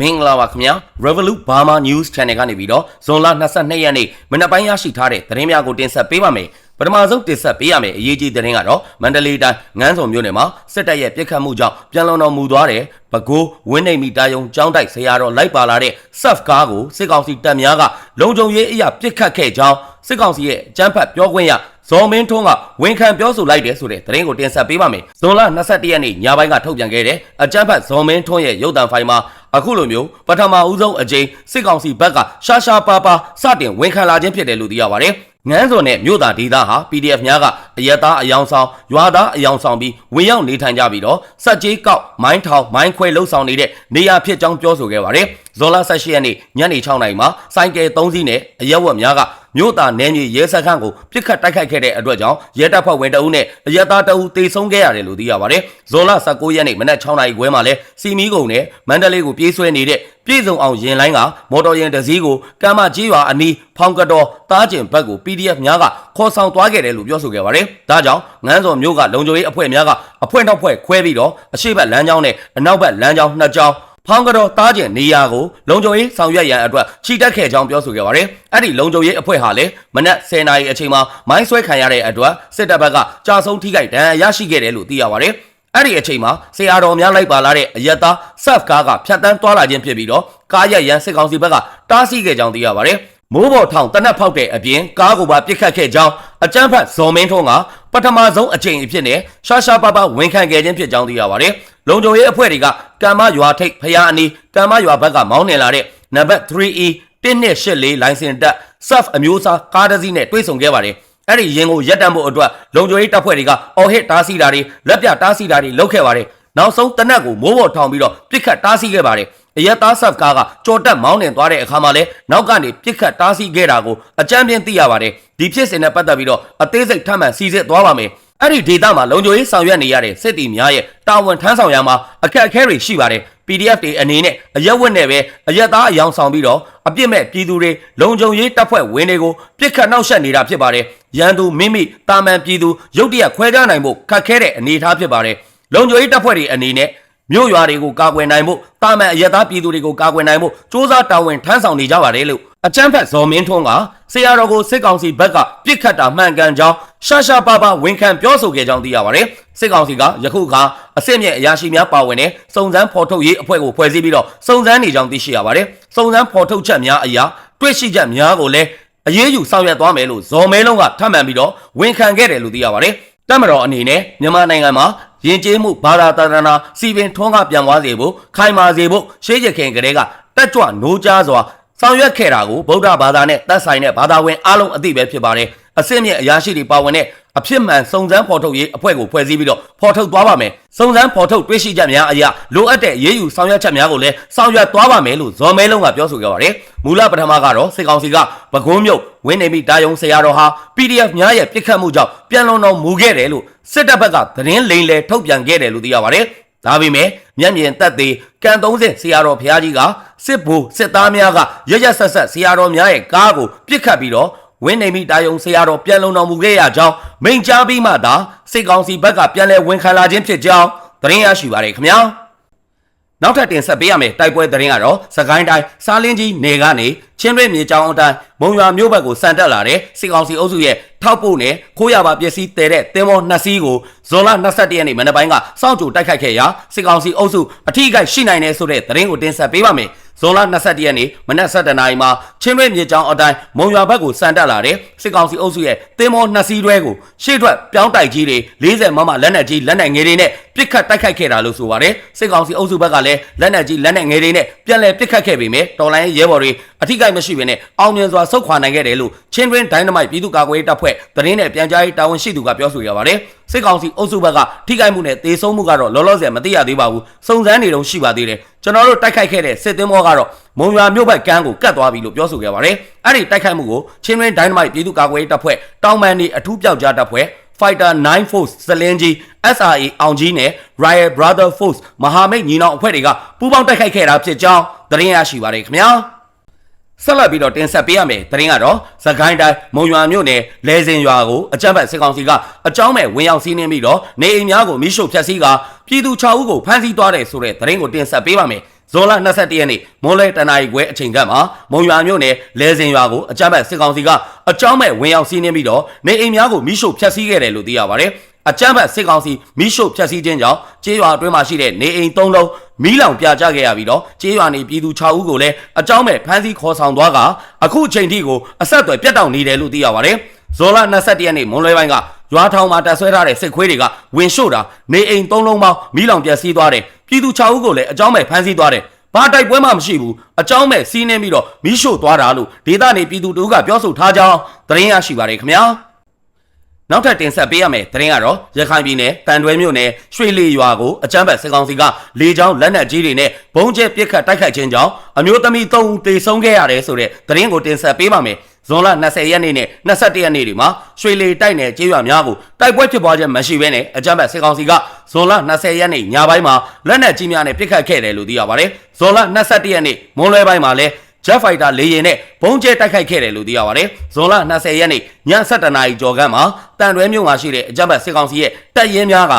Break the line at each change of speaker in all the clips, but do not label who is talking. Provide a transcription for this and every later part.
မင်္ဂလာပါခင်ဗျာ Revolut Burma News Channel ကနေပြီးတော့ဇွန်လ22ရက်နေ့မနက်ပိုင်းရရှိထားတဲ့သတင်းများကိုတင်ဆက်ပေးပါမယ်ပထမဆုံးတင်ဆက်ပေးရမယ့်အရေးကြီးသတင်းကတော့မန္တလေးတိုင်းငန်းစုံမြို့နယ်မှာစစ်တပ်ရဲ့ပြစ်ခတ်မှုကြောင့်ပြန်လုံတော်မူသွားတဲ့ပဲခူးဝင်းနေမီတာယုံကျောင်းတိုက်ဆရာတော်လိုက်ပါလာတဲ့ SAF ကားကိုစစ်ကောင်စီတပ်များကလုံခြုံရေးအရာပြစ်ခတ်ခဲ့ကြောင်းစစ်ကောင်စီရဲ့အကြမ်းဖက်ပြောခွင့်ရ ဇော်မင်းထွန်းကဝန်ခံပြောဆိုလိုက်တယ်ဆိုတဲ့သတင်းကိုတင်ဆက်ပေးပါမယ်ဇွန်လ22ရက်နေ့ညပိုင်းကထုတ်ပြန်ခဲ့တဲ့အကြမ်းဖက်ဇော်မင်းထွန်းရဲ့ရုပ်သံဖိုင်မှာအခုလိုမျိုးပထမဦးဆုံးအကြိမ်စစ်ကောင်စီဘက်ကရှာရှာပါပါစတင်ဝန်ခံလာခြင်းဖြစ်တယ်လို့သိရပါတယ်။ငန်းစော်နဲ့မြို့သားဒေသဟာ PDF များကအရက်သားအယောင်ဆောင်ရွာသားအယောင်ဆောင်ပြီးဝင်ရောက်နေထိုင်ကြပြီးတော့စက်ကြီးကောက်မိုင်းထောင်မိုင်းခွဲလှုပ်ဆောင်နေတဲ့နေရာဖြစ်ကြောင်းပြောဆိုခဲ့ပါတယ်။ ဇော်လာ18ရက်နေ့ညနေ6နာရီမှာစိုင်းကယ်3စီးနဲ့အရက်ဝက်များကမြို့သားနယ်မြေရဲစခန်းကိုပြစ်ခတ်တိုက်ခိုက်ခဲ့တဲ့အတွက်ကြောင့်ရဲတပ်ဖွဲ့ဝင်တအုပ်နဲ့အရက်သားတအုပ်တေဆုံးခဲ့ရတယ်လို့သိရပါတယ်။ဇော်လာ19ရက်နေ့မနက်6နာရီခွဲမှာလဲစီမီကုံနဲ့မန္တလေးကိုပြေးဆွဲနေတဲ့ပြည်စုံအောင်ရင်လိုင်းကမော်တော်ယာဉ်တစ်စီးကိုကမ်းမကြီးရွာအနီးဖောင်ကတော်တားကျင်ဘက်ကို PDF များကခေါ်ဆောင်သွားခဲ့တယ်လို့ပြောဆိုခဲ့ပါတယ်။ဒါကြောင့်ငန်းစော်မျိုးကလုံခြုံရေးအဖွဲ့များကအဖွဲနောက်ဖွဲ့ခွဲပြီးတော့အရှိတ်ဘက်လမ်းကြောင်းနဲ့အနောက်ဘက်လမ်းကြောင်းနှစ်ကြောင်း ဖောင်ကတော့တားကျင်နေရာကိုလုံခြုံရေးဆောင်ရွက်ရန်အတွက်ချီတက်ခဲ့ကြောင်းပြောဆိုခဲ့ပါတယ်။အဲ့ဒီလုံခြုံရေးအဖွဲ့ဟာလည်းမနက်10:00နာရီအချိန်မှာမိုင်းဆွဲခံရတဲ့အတွက်စစ်တပ်ဘက်ကကြာဆုံးထိခိုက်ဒဏ်ရာရရှိခဲ့တယ်လို့သိရပါတယ်။အဲ့ဒီအချိန်မှာဆရာတော်များလိုက်ပါလာတဲ့အယက်သား SAF ကားကဖြတ်တန်းသွားလာခြင်းဖြစ်ပြီးတော့ကားရက်ရန်စစ်ကောင်စီဘက်ကတားဆီးခဲ့ကြောင်းသိရပါတယ်။မိုးပေါ်ထောင်တနက်ဖောက်တဲ့အပြင်ကားကိုပါပစ်ခတ်ခဲ့ကြောင်းအကြမ်းဖက်ဇော်မင်းထွန်းက ပထမဆုံးအချိန်အဖြစ်နဲ့ရှာရှာပါပါဝန်ခံခဲ့ခြင်းဖြစ်ကြောင်းသိရပါတယ်။လုံခြုံရေးအဖွဲ့တွေကကံမရွာထိပ်ဖျားအနီးကံမရွာဘက်ကမောင်းနှင်လာတဲ့နံပါတ် 3E 1284လိုင်စင်တက် SAF အမျိုးအစားကားတစ်စီးနဲ့တွဲဆောင်ခဲ့ပါတယ်။အဲ့ဒီရင်ကိုရက်တန့်ဖို့အတွက်လုံခြုံရေးတပ်ဖွဲ့တွေကအော်ဟစ်တားဆီးတာတွေလက်ပြတားဆီးတာတွေလုပ်ခဲ့ပါတယ်။နောက်ဆုံးတနက်ကိုမိုးပေါ်ထောင်ပြီးတော့ပြစ်ခတ်တားဆီးခဲ့ပါတယ်။ အရက်သားဆပ်ကားကကြော်တက်မောင်းနှင်သွားတဲ့အခါမှာလဲနောက်ကနေပြစ်ခတ်တားဆီးခဲ့တာကိုအကြမ်းပြင်းသိရပါတယ်။ဒီဖြစ်စဉ်နဲ့ပတ်သက်ပြီးတော့အသေးစိတ်ထပ်မံစီစစ်သွားပါမယ်။အဲ့ဒီဒေတာမှာလုံခြုံရေးဆောင်ရွက်နေရတဲ့စစ်တီများရဲ့တာဝန်ထမ်းဆောင်ရမှာအခက်အခဲတွေရှိပါတယ်။ PDF တွေအနေနဲ့အရက်ဝက်နဲ့ပဲအရက်သားအယောင်ဆောင်ပြီးတော့အပြစ်မဲ့ပြည်သူတွေလုံခြုံရေးတပ်ဖွဲ့ဝင်တွေကိုပြစ်ခတ်နှောက်ယှက်နေတာဖြစ်ပါတယ်။ရန်သူမိမိတာမန်ပြည်သူရုတ်တရက်ခွဲခြားနိုင်ဖို့ခက်ခဲတဲ့အနေအထားဖြစ်ပါတယ်။လုံခြုံရေးတပ်ဖွဲ့တွေအနေနဲ့ မြို့ရွာတွေကိုကာကွယ်နိုင်ဖို့တာမန်အရက်သားပြည်သူတွေကိုကာကွယ်နိုင်ဖို့စ조사တာဝန်ထမ်းဆောင်နေကြပါတယ်လို့အချမ်းဖက်ဇော်မင်းထွန်းကဆရာတော်ကိုစစ်ကောင်စီဘက်ကပြစ်ခတ်တာမှန်ကန်ကြောင်းရှာရှာပါပါဝန်ခံပြောဆိုခဲ့ကြောင်းသိရပါတယ်စစ်ကောင်စီကယခုခါအစစ်မြက်အရာရှိများပါဝင်တဲ့စုံစမ်းဖော်ထုတ်ရေးအဖွဲ့ကိုဖွဲ့စည်းပြီးတော့စုံစမ်းနေကြောင်းသိရှိရပါတယ်စုံစမ်းဖော်ထုတ်ချက်များအရာတွေ့ရှိချက်များကိုလည်းအရေးယူဆောင်ရွက်သွားမယ်လို့ဇော်မဲလုံးကထပ်မံပြီးတော့ဝန်ခံခဲ့တယ်လို့သိရပါတယ်တက်မတော်အနေနဲ့မြန်မာနိုင်ငံမှာ ယဉ်ကျေးမှုဘာသာတရဏစီပင်ထွန်းကားပြန်သွားစေဖို့ခိုင်မာစေဖို့ရှေးရခင်ကလေးကတက်ကြွနိုးကြားစွာဆောင်ရွက်ခဲ့တာကိုဗုဒ္ဓဘာသာနဲ့သက်ဆိုင်တဲ့ဘာသာဝင်အားလုံးအသိပဲဖြစ်ပါတယ်အစစ်မြင့်အရာရှိတွေပါဝင်တဲ့ အဖြစ်မှန်စုံစမ်းဖော်ထုတ်ရေးအဖွဲ့ကိုဖွဲ့စည်းပြီးတော့ဖော်ထုတ်သွားပါမယ်စုံစမ်းဖော်ထုတ်တွေ့ရှိချက်များအရာလိုအပ်တဲ့ရေးယူဆောင်ရွက်ချက်များကိုလည်းဆောင်ရွက်သွားပါမယ်လို့ဇော်မဲလုံးကပြောဆိုခဲ့ပါတယ်မူလပထမကတော့စစ်ကောင်စီကပကုံးမြုပ်ဝင်းနေပြီတာယုံဆရာတော်ဟာ PDF များရဲ့ပြစ်ခတ်မှုကြောင့်ပြန်လုံတော်မူခဲ့တယ်လို့စစ်တပ်ဘက်ကသတင်းလိမ်လည်ထုတ်ပြန်ခဲ့တယ်လို့သိရပါတယ်ဒါပေမဲ့မျက်မြင်သက်သေကံ30ဆရာတော်ဘုရားကြီးကစစ်ဘိုလ်စစ်သားများကရရဆက်ဆက်ဆရာတော်များရဲ့ကားကိုပြစ်ခတ်ပြီးတော့ ဝင်းနေမိတာယုံဆရာတော်ပြန်လုံတော်မူခဲ့ရကြောင်းမိန့်ကြားပြီးမှသာစစ်ကောင်စီဘက်ကပြန်လဲဝန်ခံလာခြင်းဖြစ်ကြောင်းသတင်းရရှိပါရခင်ဗျာနောက်ထပ်တင်ဆက်ပေးရမယ်တိုက်ပွဲသတင်းကတော့စကိုင်းတိုင်းစားလင်းကြီးနေကနေချင်းရွေမြေကြောင်းအတိုင်းမုံရွာမြို့ဘက်ကိုစံတက်လာတဲ့စစ်ကောင်စီအုပ်စုရဲ့ထောက်ပို့နဲ့ခိုးရပါပစ္စည်းတဲတဲ့တင်မောနှစ်စီးကိုဇွန်လ22ရက်နေ့မနက်ပိုင်းကစောင့်ကြိုတိုက်ခိုက်ခဲ့ရာစစ်ကောင်စီအုပ်စုအထိကိရှိနိုင်တယ်ဆိုတဲ့သတင်းကိုတင်ဆက်ပေးပါမယ် ဇွန်လ22ရက်နေ့မနက်7:00နာရီမှာချင်းရွေမြေကြောင်းအတိုင်းမုံရွာဘက်ကိုစံတက်လာတဲ့စစ်ကောင်စီအုပ်စုရဲ့တင်မောနှစ်စီးတွဲကိုရှေ့ထွက်ပြောင်းတိုက်ကြီးတွေ40မမလက်နက်ကြီးလက်နက်ငယ်တွေနဲ့ပစ်ခတ်တိုက်ခိုက်ခဲ့တာလို့ဆိုပါတယ်စစ်ကောင်စီအုပ်စုဘက်ကလည်းလက်နက်ကြီးလက်နက်ငယ်တွေနဲ့ပြန်လည်ပစ်ခတ်ခဲ့ပေမဲ့တော်လိုင်းရဲဘော်တွေအထိကိမရှိဘဲနဲ့အောင်မြင်စွာဆုတ်ခွာနိုင်ခဲ့တယ်လို့ချင်းတွင်းဒိုင်းနမိုက်ပြည်သူ့ကာကွယ်ရေးတပ်ဖွဲ့သတင်းနဲ့ပြန်ကြားရေးတာဝန်ရှိသူကပြောဆိုရပါတယ် စစ်ကောင်စီအုပ်စုဘက်ကထိခိုက်မှုနဲ့တေဆုံးမှုကတော့လောလောဆယ်မသိရသေးပါဘူးစုံစမ်းနေတော့ရှိပါသေးတယ်ကျွန်တော်တို့တိုက်ခိုက်ခဲ့တဲ့စစ်သင်းမောကတော့မုံရွာမြို့ဘက်ကမ်းကိုကတ်သွားပြီလို့ပြောဆိုခဲ့ပါတယ်အဲ့ဒီတိုက်ခိုက်မှုကိုချင်းတွင်းဒိုင်းနမိုက်ပြည်သူ့ကာကွယ်ရေးတပ်ဖွဲ့တောင်မန်ဒီအထူးပြောက်ကြားတပ်ဖွဲ့ Fighter 9 Force စလင်းကြီး SRA အောင်ကြီးနဲ့ Royal Brother Force မဟာမိတ်ညီနောင်အဖွဲ့တွေကပူးပေါင်းတိုက်ခိုက်ခဲ့တာဖြစ်ကြောင်းသတင်းရရှိပါတယ်ခင်ဗျာ ဆက်လက်ပြီးတော့တင်ဆက်ပေးရမယ်သတင်းကတော့သခိုင်းတိုင်းမုံရွာမြို့နယ်လဲစင်ရွာကိုအကြမ်းဖက်စစ်ကောင်စီကအကြောင်းမဲ့ဝင်ရောက်စီးနင်းပြီးတော့နေအိမ်များကိုမိရှို့ဖျက်ဆီးကပြည်သူ6ဦးကိုဖမ်းဆီးသွားတယ်ဆိုတဲ့သတင်းကိုတင်ဆက်ပေးပါမယ်ဇွန်လ22ရက်နေ့မွန်လဲတနာရီခွဲအချိန်ကမှာမုံရွာမြို့နယ်လဲစင်ရွာကိုအကြမ်းဖက်စစ်ကောင်စီကအကြောင်းမဲ့ဝင်ရောက်စီးနင်းပြီးတော့နေအိမ်များကိုမိရှို့ဖျက်ဆီးခဲ့တယ်လို့သိရပါတယ်။ အကြမ်းဖက်စစ်ကောင်စီမိရှို့ဖျက်ဆီးခြင်းကြောင့်ကျေးရွာအတွင်းမှာရှိတဲ့နေအိမ်၃လုံးမီးလောင်ပြကြခဲ့ရပြီးတော့ကျေးရွာနေပြည်သူ6ဦးကိုလည်းအကြောင်းမဲ့ဖမ်းဆီးခေါ်ဆောင်သွားကအခုအချိန်ထိကိုအဆက်အသွယ်ပြတ်တောက်နေတယ်လို့သိရပါတယ်။ဇွန်လ22ရက်နေ့မွန်လွဲပိုင်းကရွာထောင်မှာတပ်ဆွဲထားတဲ့စစ်ခွေးတွေကဝင်ရှို့တာနေအိမ်၃လုံးပေါင်းမီးလောင်ပျက်စီးသွားတယ်ပြည်သူ6ဦးကိုလည်းအကြောင်းမဲ့ဖမ်းဆီးသွားတယ်ဘာတိုက်ပွဲမှမရှိဘူးအကြောင်းမဲ့စီးနှင်းပြီးတော့မီးရှို့သွားတာလို့ဒေသနေပြည်သူတို့ကပြောဆိုထားကြောင်းသတင်းရရှိပါတယ်ခင်ဗျာ နောက်ထပ်တင်ဆက်ပေးရမယ်သတင်းကတော့ရခိုင်ပြည်နယ်တန်တွဲမြို့နယ်ရွှေလီရွာကိုအကြမ်းဖက်စစ်ကောင်စီကလေကြောင်းလက်နက်ကြီးတွေနဲ့ဘုံကျဲပစ်ခတ်တိုက်ခိုက်ခြင်းကြောင့်အမျိုးသမီး၃ဦးသေဆုံးခဲ့ရတယ်ဆိုတဲ့သတင်းကိုတင်ဆက်ပေးပါမယ်ဇွန်လ20ရက်နေ့နဲ့21ရက်နေ့တွေမှာရွှေလီတိုက်နယ်ကျေးရွာများကိုတိုက်ပွဲဖြစ်ပွားခြင်းမရှိဘဲနဲ့အကြမ်းဖက်စစ်ကောင်စီကဇွန်လ20ရက်နေ့ညပိုင်းမှာလက်နက်ကြီးများနဲ့ပစ်ခတ်ခဲ့တယ်လို့သိရပါတယ်ဇွန်လ21ရက်နေ့မွန်းလွဲပိုင်းမှာလည်း Jet Fighter လေယာဉ်နဲ့ဘုံကျဲတိုက်ခိုက်ခဲ့တယ်လို့သိရပါတယ်။ဇွန်လ20ရက်နေ့ည7:00နာရီကျော်ခန့်မှာတန်တွဲမြို့မှာရှိတဲ့အကြမ်းဖက်စစ်ကောင်စီရဲ့တပ်ရင်းများက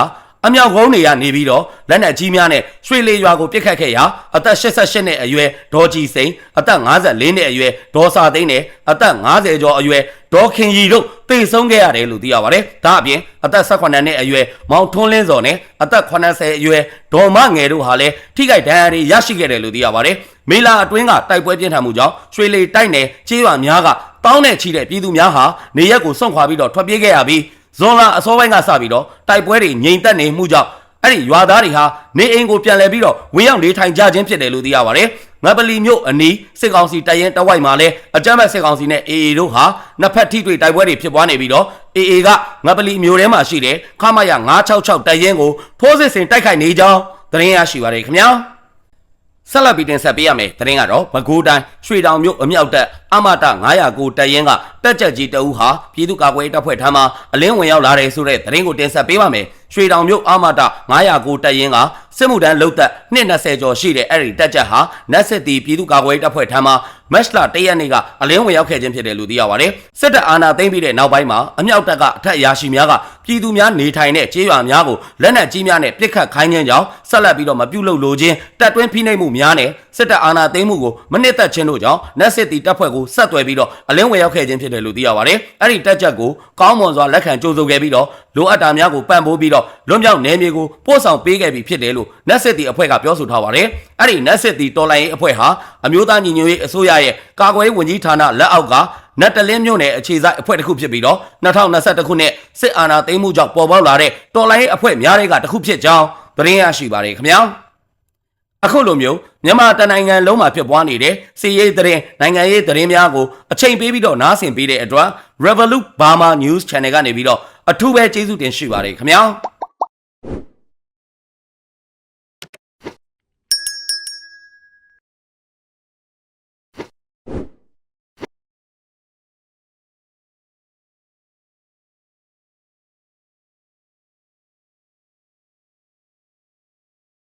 အမြောက်ကုန်းတွေကနေပြီးတော့လက်နက်ကြီးများနဲ့ရွှေလေရွာကိုပစ်ခတ်ခဲ့ရာအသက်88နှစ်အရွယ်ဒေါ်ကြည်စိန်အသက်54နှစ်အရွယ်ဒေါ်စာသိန်းနဲ့အသက်50ကျော်အရွယ်ဒေါ်ခင်ရီတို့တေဆုံးခဲ့ရတယ်လို့သိရပါတယ်။ဒါအပြင်အသက်18နှစ်အရွယ်မောင်ထွန်းလင်းစော်နဲ့အသက်80အရွယ်ဒေါ်မငယ်တို့ဟာလည်းထိခိုက်ဒဏ်ရာတွေရရှိခဲ့တယ်လို့သိရပါတယ်။မေလာအတွင်းကတိုက်ပွဲပြင်းထန်မှုကြောင့်ရွှေလေတိုက်နယ်ချေးရွာများကတောင်းနဲ့ချီတဲ့ပြည်သူများဟာနေရက်ကိုစွန့်ခွာပြီးတော့ထွက်ပြေးခဲ့ရပြီး ဇွန်လအစောပိုင်းကစပြီးတော့တိုက်ပွဲတွေငြိမ်သက်နေမှုကြောင့်အဲ့ဒီရွာသားတွေဟာနေအိမ်ကိုပြန်လည်ပြီးတော့ဝင်းရောက်နေထိုင်ကြခြင်းဖြစ်တယ်လို့သိရပါတယ်။ငပလီမြို့အနီးစစ်ကောင်စီတပ်ရင်တဝိုက်မှာလဲအကြမ်းဖက်စစ်ကောင်စီနဲ့ AA တို့ဟာနှစ်ဖက်ထိတွေ့တိုက်ပွဲတွေဖြစ်ပွားနေပြီးတော့ AA ကငပလီမြို့ထဲမှာရှိတဲ့ခမရ966တပ်ရင်ကိုထိုးစစ်ဆင်တိုက်ခိုက်နေကြောင်းသတင်းရရှိပါတယ်ခင်ဗျာ။ ဆက်လက်ပြီးတင်ဆက်ပေးရမယ်။သတင်းကတော့ပဲခူးတိုင်းရွှေတောင်မြို့အမြောက်တပ်အမတ909တပ်ရင်းကတက်ကြက်ကြီးတအူးဟာပြည်သူ့ကာကွယ်ရေးတပ်ဖွဲ့ထံမှအလင်းဝင်ရောက်လာတယ်ဆိုတဲ့သတင်းကိုတင်ဆက်ပေးပါမယ်။ ရွှေတောင်မြို့အမတ909တပ်ရင်းကစစ်မှုထမ်းလုပ်သက်220ကျော်ရှိတဲ့အဲ့ဒီတက်ကြက်ဟာနက်စစ်တီပြည်သူ့ကာကွယ်ရေးတပ်ဖွဲ့ထံမှမက်စလာတရက်နေ့ကအလင်းဝင်ရောက်ခဲ့ခြင်းဖြစ်တယ်လို့သိရပါတယ်။စစ်တပ်အာဏာသိမ်းပြီးတဲ့နောက်ပိုင်းမှာအမြောက်တပ်ကအထက်အရာရှိများကပြည်သူများနေထိုင်တဲ့ကျေးရွာများကိုလက်နက်ကြီးများနဲ့ပစ်ခတ်ခိုင်းခြင်းကြောင့်ဆက်လက်ပြီးတော့မပြုတ်လုလိုခြင်းတပ်တွင်းဖိနှိပ်မှုများနဲ့စစ်တပ်အာဏာသိမ်းမှုကိုမနစ်သက်ခြင်းတို့ကြောင့်နက်စစ်တီတပ်ဖွဲ့ကိုဆက်သွယ်ပြီးတော့အလင်းဝင်ရောက်ခဲ့ခြင်းဖြစ်တယ်လို့သိရပါတယ်။အဲ့ဒီတပ်ချက်ကိုကောင်းမွန်စွာလက်ခံကြိုးဆိုခဲ့ပြီးတော့လိုအပ်တာများကိုပံ့ပိုးပြီးတော့လွန်မြောက်နယ်မြေကိုပို့ဆောင်ပေးခဲ့ပြီးဖြစ်တယ်လို့နက်စစ်တီအဖွဲ့ကပြောဆိုထားပါတယ်။အဲ့ဒီနက်စစ်တီတော်လိုင်းရေးအဖွဲ့ဟာအမျိုးသားညီညွတ်ရေးအစိုးရရဲ့ကာကွယ်ရေးဝန်ကြီးဌာနလက်အောက်ကနတ်တလင်းမြို့နယ်အခြေစိုက်အဖွဲ့တစ်ခုဖြစ်ပြီးတော့2021ခုနှစ်စစ်အာဏာသိမ်းမှုကြောင့်ပေါ်ပေါက်လာတဲ့တော်လိုင်းရေးအဖွဲ့များတွေကတစ်ခုဖြစ်ကြောင်းသတင်းရရှိပါတယ်ခင်ဗျာ။အခုလိုမျိုးမြန်မာတနိုင်ငံလုံးမှာဖြစ်ပွားနေတဲ့စီးရေးသတင်းနိုင်ငံရေးသတင်းများကိုအချိန်ပေးပြီးတော့နားဆင်ပေးတဲ့အတွက် Revolut Burma News Channel ကနေပြီးတော့အထူးပဲကျေးဇူးတင်ရှိပါတယ်ခင်ဗျာ။